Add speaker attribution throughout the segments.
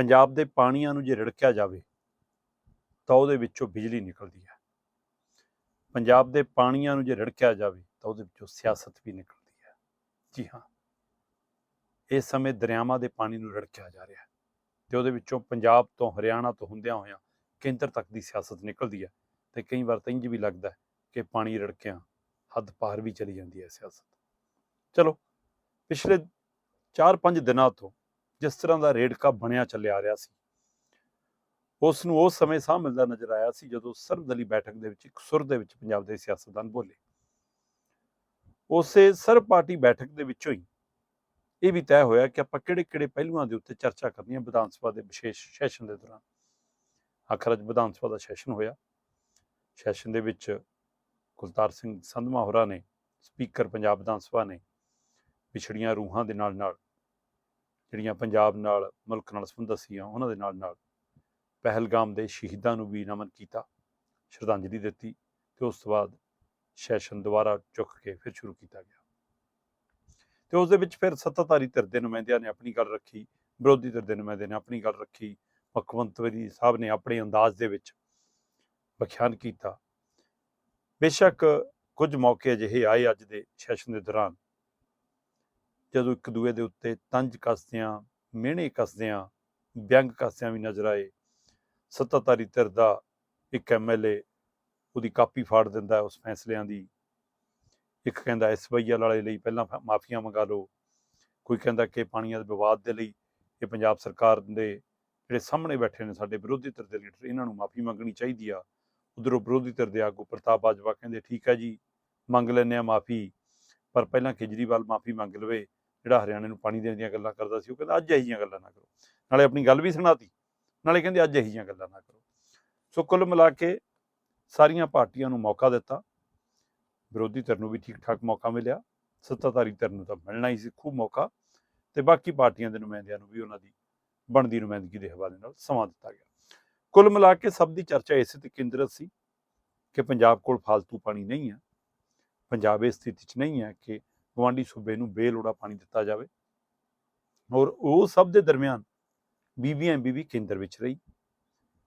Speaker 1: ਪੰਜਾਬ ਦੇ ਪਾਣੀਆਂ ਨੂੰ ਜੇ ਰੜਕਿਆ ਜਾਵੇ, ਤਾਂ ਉਹਦੇ ਵਿੱਚੋਂ ਬਿਜਲੀ ਨਿਕਲਦੀ ਹੈ। ਪੰਜਾਬ ਦੇ ਪਾਣੀਆਂ ਨੂੰ ਜੇ ਰੜਕਿਆ ਜਾਵੇ, ਤਾਂ ਉਹਦੇ ਵਿੱਚੋਂ ਸਿਆਸਤ ਵੀ ਨਿਕਲਦੀ ਹੈ। ਜੀ ਹਾਂ। ਇਸ ਸਮੇਂ ਦਰਿਆਵਾਂ ਦੇ ਪਾਣੀ ਨੂੰ ਰੜਕਿਆ ਜਾ ਰਿਹਾ ਹੈ ਤੇ ਉਹਦੇ ਵਿੱਚੋਂ ਪੰਜਾਬ ਤੋਂ ਹਰਿਆਣਾ ਤੋਂ ਹੁੰਦਿਆਂ ਹੋਇਆਂ ਕੇਂਦਰ ਤੱਕ ਦੀ ਸਿਆਸਤ ਨਿਕਲਦੀ ਹੈ ਤੇ ਕਈ ਵਾਰ ਤਾਂ ਇੰਜ ਵੀ ਲੱਗਦਾ ਕਿ ਪਾਣੀ ਰਿੜਕਿਆਂ ਹੱਦ ਪਾਰ ਵੀ ਚਲੀ ਜਾਂਦੀ ਹੈ ਸਿਆਸਤ। ਚਲੋ, ਪਿਛਲੇ 4-5 ਦਿਨਾਂ ਤੋਂ ਜਿਸ ਤਰ੍ਹਾਂ ਦਾ ਰੇੜਕਾ ਬਣਿਆ ਚੱਲਿਆ ਰਿਹਾ ਸੀ। ਉਸ ਨੂੰ ਉਸ ਸਮੇਂ ਸਾਹ ਮਿਲਦਾ ਨਜ਼ਰ ਆਇਆ ਸੀ ਜਦੋਂ ਸਰਬਦਲੀ ਬੈਠਕ ਦੇ ਵਿੱਚ ਇੱਕ ਸੁਰ ਦੇ ਵਿੱਚ ਪੰਜਾਬ ਦੇ ਸਿਆਸਤਦਾਨ ਬੋਲੇ। ਉਸੇ ਸਰਬ ਪਾਰਟੀ ਬੈਠਕ ਦੇ ਵਿੱਚੋਂ ਹੀ ਇਹ ਵੀ ਤੈਅ ਹੋਇਆ ਕਿ ਆਪਾਂ ਕਿਹੜੇ-ਕਿਹੜੇ ਪਹਿਲੂਆਂ ਦੇ ਉੱਤੇ ਚਰਚਾ ਕਰਨੀ ਹੈ ਵਿਧਾਨ ਸਭਾ ਦੇ ਵਿਸ਼ੇਸ਼ ਸੈਸ਼ਨ ਦੇ ਦੌਰਾਨ। ਆਖਰ ਅੱਜ ਵਿਧਾਨ ਸਭਾ ਦਾ ਸੈਸ਼ਨ ਹੋਇਆ। ਸੈਸ਼ਨ ਦੇ ਵਿੱਚ ਕੁਲਤਾਰ ਸਿੰਘ ਸੰਧਮਾ ਹੋਰਾਂ ਨੇ, ਸਪੀਕਰ ਪੰਜਾਬ ਵਿਧਾਨ ਸਭਾ ਨੇ, ਵਿਛੜੀਆਂ ਰੂਹਾਂ ਦੇ ਨਾਲ ਨਾਲ ਜਿਹੜੀਆਂ ਪੰਜਾਬ ਨਾਲ, ਮੁਲਕ ਨਾਲ ਸੰਬੰਧਿਤ ਸੀ ਉਹਨਾਂ ਦੇ ਨਾਲ ਨਾਲ ਪਹਿਲਗਾਮ ਦੇ ਸ਼ਹੀਦਾਂ ਨੂੰ ਵੀ ਨਮਨ ਕੀਤਾ, ਸ਼ਰਧਾਂਜਲੀ ਦਿੱਤੀ ਤੇ ਉਸ ਤੋਂ ਬਾਅਦ ਸੈਸ਼ਨ ਦੁਬਾਰਾ ਚੁੱਕ ਕੇ ਫਿਰ ਸ਼ੁਰੂ ਕੀਤਾ ਗਿਆ। ਤੇ ਉਸ ਦੇ ਵਿੱਚ ਫਿਰ ਸੱਤਾਧਾਰੀ ਧਿਰ ਦੇ ਨੁਮਾਇੰਦਿਆਂ ਨੇ ਆਪਣੀ ਗੱਲ ਰੱਖੀ, ਵਿਰੋਧੀ ਧਿਰ ਦੇ ਨੁਮਾਇੰਦੇ ਨੇ ਆਪਣੀ ਗੱਲ ਰੱਖੀ ਮੁੱਖ ਮੰਤਰੀ ਸਾਹਿਬ ਨੇ ਆਪਣੇ ਅੰਦਾਜ਼ ਦੇ ਵਿੱਚ ਵਿਖਿਆਨ ਕੀਤਾ। ਬੇਸ਼ੱਕ ਕੁਝ ਮੌਕੇ ਅਜਿਹੇ ਆਏ ਅੱਜ ਦੇ ਸੈਸ਼ਨ ਦੇ ਦੌਰਾਨ ਜਦੋਂ ਇੱਕ ਦੂਏ ਦੇ ਉੱਤੇ ਤੰਜ ਕੱਸਦਿਆਂ, ਮਿਹਣੇ ਕੱਸਦਿਆਂ, ਵਿਅੰਗ ਕੱਸਦਿਆਂ ਵੀ ਨਜ਼ਰ ਆਏ, ਸੱਤਾਧਾਰੀ ਧਿਰ ਦਾ ਇੱਕ ਐਮਐਲਏ ਉਹਦੀ ਕਾਪੀ ਫਾੜ ਦਿੰਦਾ ਉਸ ਫੈਸਲਿਆਂ ਦੀ। ਇੱਕ ਕਹਿੰਦਾ ਐਸਵਾਈਐਲ ਵਾਲੇ ਲਈ ਪਹਿਲਾਂ ਮਾਫੀਆਂ ਮੰਗਾ ਲਓ। ਕੋਈ ਕਹਿੰਦਾ ਕਿ ਪਾਣੀਆਂ ਦੇ ਵਿਵਾਦ ਦੇ ਲਈ ਇਹ ਪੰਜਾਬ ਸਰਕਾਰ ਦੇ ਜਿਹੜੇ ਸਾਹਮਣੇ ਬੈਠੇ ਨੇ ਸਾਡੇ ਵਿਰੋਧੀ ਧਿਰ ਦੇ ਲੀਡਰ, ਇਹਨਾਂ ਨੂੰ ਮਾਫੀ ਮੰਗਣੀ ਚਾਹੀਦੀ ਆ। ਉਧਰੋਂ ਵਿਰੋਧੀ ਧਿਰ ਦੇ ਆਗੂ ਪ੍ਰਤਾਪ ਬਾਜਵਾ ਕਹਿੰਦੇ, ਠੀਕ ਹੈ ਜੀ, ਮੰਗ ਲੈਂਦੇ ਆ ਮਾਫੀ, ਪਰ ਪਹਿਲਾਂ ਕੇਜਰੀਵਾਲ ਮਾਫੀ ਮੰਗ ਲਵੇ। ਜਿਹੜਾ ਹਰਿਆਣੇ ਨੂੰ ਪਾਣੀ ਦੇਣ ਦੀਆਂ ਗੱਲਾਂ ਕਰਦਾ ਸੀ, ਉਹ ਕਹਿੰਦਾ ਅੱਜ ਇਹੋ ਜਿਹੀਆਂ ਗੱਲਾਂ ਨਾ ਕਰੋ। ਨਾਲੇ ਆਪਣੀ ਗੱਲ ਵੀ ਸੁਣਾਤੀ। ਨਾਲੇ ਕਹਿੰਦੇ ਅੱਜ ਇਹੋ ਜਿਹੀਆਂ ਗੱਲਾਂ ਨਾ ਕਰੋ। ਸੋ ਕੁੱਲ ਮਿਲਾ ਕੇ ਸਾਰੀਆਂ ਪਾਰਟੀਆਂ ਨੂੰ ਮੌਕਾ ਦਿੱਤਾ। ਵਿਰੋਧੀ ਧਿਰ ਨੂੰ ਵੀ ਠੀਕ ਠਾਕ ਮੌਕਾ ਮਿਲਿਆ। ਸੱਤਾਧਾਰੀ ਧਿਰ ਨੂੰ ਤਾਂ ਮਿਲਣਾ ਹੀ ਸੀ, ਖੂਬ ਮੌਕਾ। ਤੇ ਬਾਕੀ ਪਾਰਟੀਆਂ ਦੇ ਨੁਮਾਇੰਦਿਆਂ ਨੂੰ ਵੀ ਉਹਨਾਂ ਦੀ ਬਣਦੀ ਨੁਮਾਇੰਦਗੀ ਦੇ ਹਵਾਲੇ ਨਾਲ ਸਮਾਂ ਦਿੱਤਾ ਗਿਆ। ਕੁੱਲ ਮਿਲਾ ਕੇ ਸਭ ਦੀ ਚਰਚਾ ਇਸੇ ਤੇ ਕੇਂਦਰਿਤ ਸੀ ਕਿ ਪੰਜਾਬ ਕੋਲ ਫालतू ਪਾਣੀ ਨਹੀਂ ਹੈ। ਪੰਜਾਬ ਇਸ ਸਥਿਤੀ 'ਚ ਨਹੀਂ ਹੈ ਕਿ ਗਵਾਂਡੀ ਸੂਬੇ ਨੂੰ ਬੇਲੋੜਾ ਪਾਣੀ ਦਿੱਤਾ ਜਾਵੇ। ਔਰ ਉਹ ਸਭ ਦੇ ਦਰਮਿਆਨ ਬੀਬੀਐਮਬੀ ਵੀ ਕੇਂਦਰ ਵਿੱਚ ਰਹੀ।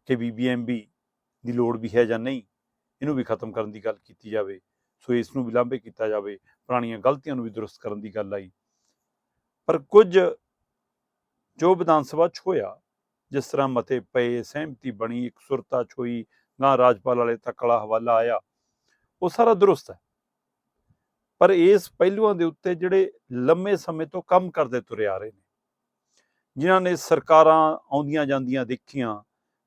Speaker 1: ਕਿ ਬੀਬੀਐਮਬੀ ਦੀ ਲੋੜ ਵੀ ਹੈ ਜਾਂ ਨਹੀਂ, ਇਹਨੂੰ ਵੀ ਖਤਮ ਕਰਨ ਦੀ ਗੱਲ ਕੀਤੀ ਜਾਵੇ। ਸੋ ਇਸ ਨੂੰ ਵੀ ਲਾਂਭੇ ਕੀਤਾ ਜਾਵੇ। ਪੁਰਾਣੀਆਂ ਗਲਤੀਆਂ ਨੂੰ ਵੀ ਦਰੁਸਤ ਕਰਨ ਦੀ ਗੱਲ ਆਈ। ਪਰ ਕੁਝ ਜੋ ਵਿਧਾਨ ਸਭਾ 'ਚ ਹੋਇਆ, ਜਿਸ ਤਰ੍ਹਾਂ ਮਤੇ ਪਏ, ਸਹਿਮਤੀ ਬਣੀ, ਇੱਕ ਸੁਰਤਾ 'ਚ ਹੋਈ ਨਾ ਰਾਜਪਾਲ ਵਾਲੇ ਤੱਕ ਵਾਲਾ ਹਵਾਲਾ ਆਇਆ, ਉਹ ਸਾਰਾ ਦਰੁਸਤ ਹੈ। ਪਰ ਇਸ ਪਹਿਲੂਆਂ ਦੇ ਉੱਤੇ ਜਿਹੜੇ ਲੰਮੇ ਸਮੇਂ ਤੋਂ ਕੰਮ ਕਰਦੇ ਤੁਰੇ ਆ ਰਹੇ ਨੇ। ਜਿਨ੍ਹਾਂ ਨੇ ਸਰਕਾਰਾਂ ਆਉਂਦੀਆਂ ਜਾਂਦੀਆਂ ਦੇਖੀਆਂ,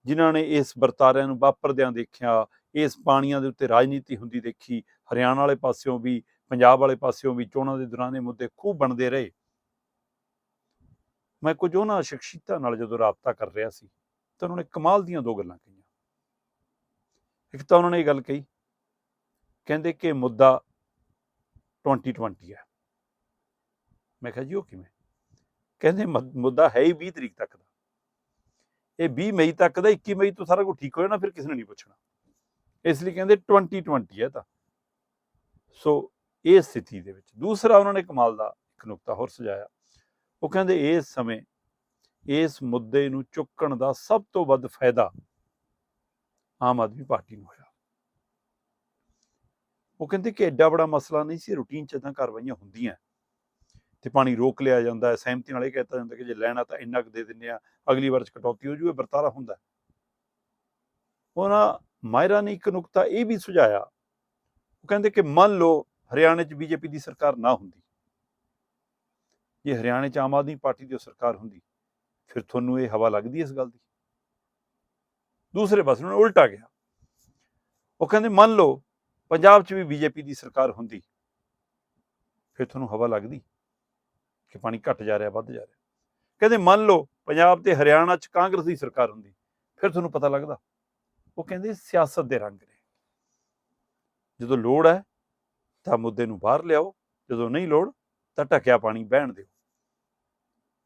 Speaker 1: ਜਿਨ੍ਹਾਂ ਨੇ ਇਸ ਵਰਤਾਰਿਆਂ ਨੂੰ ਵਾਪਰਦਿਆਂ ਦੇਖਿਆ, ਇਸ ਪਾਣੀਆਂ ਦੇ ਉੱਤੇ ਰਾਜਨੀਤੀ ਹੁੰਦੀ ਦੇਖੀ, ਹਰਿਆਣਾ ਵਾਲੇ ਪਾਸਿਓਂ ਵੀ, ਪੰਜਾਬ ਵਾਲੇ ਪਾਸਿਓਂ ਵੀ ਚੋਣਾਂ ਦੇ ਦੌਰਾਨ ਇਹ ਮੁੱਦੇ ਖੂਬ ਬਣਦੇ ਰਹੇ। ਮੈਂ ਕੁਝ ਉਹਨਾਂ ਸ਼ਖਸੀਅਤਾਂ ਨਾਲ ਜਦੋਂ ਰਾਬਤਾ ਕਰ ਰਿਹਾ ਸੀ, ਤਾਂ ਉਹਨਾਂ ਨੇ ਕਮਾਲ ਦੀਆਂ ਦੋ ਗੱਲਾਂ ਕਹੀਆਂ। ਇੱਕ ਤਾਂ ਉਹਨਾਂ ਨੇ ਇਹ ਗੱਲ ਕਹੀ, ਕਹਿੰਦੇ ਕਿ ਮੁੱਦਾ 2020 ਹੈ। ਮੈਂ ਕਿਹਾ ਜੀ ਉਹ ਕਿਵੇਂ? ਕਹਿੰਦੇ ਮੁੱਦਾ ਹੈ ਹੀ 20 ਤਰੀਕ ਤੱਕ ਦਾ। ਇਹ 20 ਮਈ ਤੱਕ ਦਾ 21 ਮਈ ਤੋਂ ਸਾਰਾ ਕੁਝ ਠੀਕ ਹੋ ਜਾਣਾ, ਫਿਰ ਕਿਸੇ ਨੇ ਨਹੀਂ ਪੁੱਛਣਾ। ਇਸ ਲਈ ਕਹਿੰਦੇ 2020 ਹੈ ਤਾਂ। ਸੋ ਇਹ ਸਥਿਤੀ ਦੇ ਵਿੱਚ। ਦੂਸਰਾ ਉਹਨਾਂ ਨੇ ਕਮਾਲ ਦਾ ਇੱਕ ਨੁਕਤਾ ਹੋਰ ਸੁਝਾਇਆ। ਉਹ ਕਹਿੰਦੇ ਇਸ ਸਮੇਂ ਇਸ ਮੁੱਦੇ ਨੂੰ ਚੁੱਕਣ ਦਾ ਸਭ ਤੋਂ ਵੱਧ ਫਾਇਦਾ ਆਮ ਆਦਮੀ ਪਾਰਟੀ ਨੂੰ ਹੋਇਆ। ਉਹ ਕਹਿੰਦੇ ਕਿ ਐਡਾ ਬੜਾ ਮਸਲਾ ਨਹੀਂ ਸੀ, ਰੂਟੀਨ ਚ ਤਾਂ ਕਾਰਵਾਈਆਂ ਹੁੰਦੀਆਂ। ਤੇ ਪਾਣੀ ਰੋਕ ਲਿਆ ਜਾਂਦਾ ਹੈ, ਸਹਿਮਤੀ ਨਾਲ ਇਹ ਕਹਿਤਾ ਜਾਂਦਾ ਕਿ ਜੇ ਲੈਣਾ ਤਾਂ ਇੰਨਾ ਕੁ ਦੇ ਦਿੰਦੇ ਆ ਅਗਲੀ ਵਾਰ ਚ ਕਟੌਤੀ ਹੋ ਜੂ ਵਰਤਾਰਾ ਹੁੰਦਾ ਉਹਨਾਂ ਮਾਇਰਾ ਨੇ ਇੱਕ ਨੁਕਤਾ ਇਹ ਵੀ ਸੁਝਾਇਆ, ਉਹ ਕਹਿੰਦੇ ਕਿ ਮੰਨ ਲਓ ਹਰਿਆਣੇ 'ਚ ਬੀਜੇਪੀ ਦੀ ਸਰਕਾਰ ਨਾ ਹੁੰਦੀ। ਜੇ ਹਰਿਆਣੇ 'ਚ ਆਮ ਆਦਮੀ ਪਾਰਟੀ ਦੀ ਸਰਕਾਰ ਹੁੰਦੀ, ਫਿਰ ਤੁਹਾਨੂੰ ਇਹ ਹਵਾ ਲੱਗਦੀ ਇਸ ਗੱਲ ਦੀ। ਦੂਸਰੇ ਪਾਸੇ ਉਹਨਾਂ ਨੇ ਉਲਟਾ ਗਿਆ। ਉਹ ਕਹਿੰਦੇ ਮੰਨ ਲਓ ਪੰਜਾਬ 'ਚ ਵੀ ਬੀਜੇਪੀ ਦੀ ਸਰਕਾਰ ਹੁੰਦੀ, ਫਿਰ ਤੁਹਾਨੂੰ ਹਵਾ ਲੱਗਦੀ ਕਿ ਪਾਣੀ ਘਟ ਜਾ ਰਿਹਾ, ਵੱਧ ਜਾ ਰਿਹਾ। ਕਹਿੰਦੇ ਮੰਨ ਲਓ ਪੰਜਾਬ ਤੇ ਹਰਿਆਣਾ 'ਚ ਕਾਂਗਰਸ ਦੀ ਸਰਕਾਰ ਹੁੰਦੀ, ਫਿਰ ਤੁਹਾਨੂੰ ਪਤਾ ਲੱਗਦਾ, ਉਹ ਕਹਿੰਦੇ ਸਿਆਸਤ ਦੇ ਰੰਗ ਨੇ। ਜਦੋਂ ਲੋੜ ਹੈ ਤਾਂ ਮੁੱਦੇ ਨੂੰ ਬਾਹਰ ਲਿਆਓ, ਜਦੋਂ ਨਹੀਂ ਲੋੜ ਤਾਂ ਢਕਿਆ ਪਾਣੀ ਬਹਿਣ ਦਿਓ।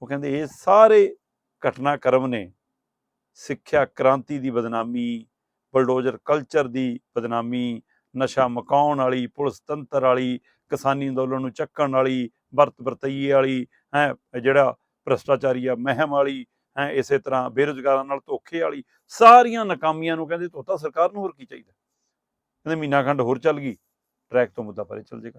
Speaker 1: ਉਹ ਕਹਿੰਦੇ ਇਹ ਸਾਰੇ ਘਟਨਾਕ੍ਰਮ ਨੇ, ਸਿੱਖਿਆ ਕ੍ਰਾਂਤੀ ਦੀ ਬਦਨਾਮੀ, ਬਲਡੋਜ਼ਰ ਕਲਚਰ ਦੀ ਬਦਨਾਮੀ ਨਸ਼ਾ ਮਕਾਉਣ ਵਾਲੀ, ਪੁਲਿਸ ਤੰਤਰ ਵਾਲੀ, ਕਿਸਾਨੀ ਅੰਦੋਲਨ ਨੂੰ ਚੱਕਣ ਵਾਲੀ, ਵਰਤ ਵਰਤਈਏ ਵਾਲੀ, ਹੈ, ਜਿਹੜਾ ਭ੍ਰਸ਼ਟਾਚਾਰੀ ਆ, ਮਹਿਮ ਵਾਲੀ, ਹੈ, ਇਸੇ ਤਰ੍ਹਾਂ ਬੇਰੁਜ਼ਗਾਰਾਂ ਨਾਲ ਧੋਖੇ ਵਾਲੀ, ਸਾਰੀਆਂ ਨਾਕਾਮੀਆਂ ਨੂੰ ਕਹਿੰਦੇ ਧੋਤਾ ਸਰਕਾਰ ਨੂੰ ਹੋਰ ਕੀ ਚਾਹੀਦਾ? ਕਹਿੰਦੇ ਮਹੀਨਾ ਖੰਡ ਹੋਰ ਚੱਲ ਗਈ, ਟਰੈਕ ਤੋਂ ਮੁੱਦਾ ਪਰੇ ਚੱਲ ਜਾਏਗਾ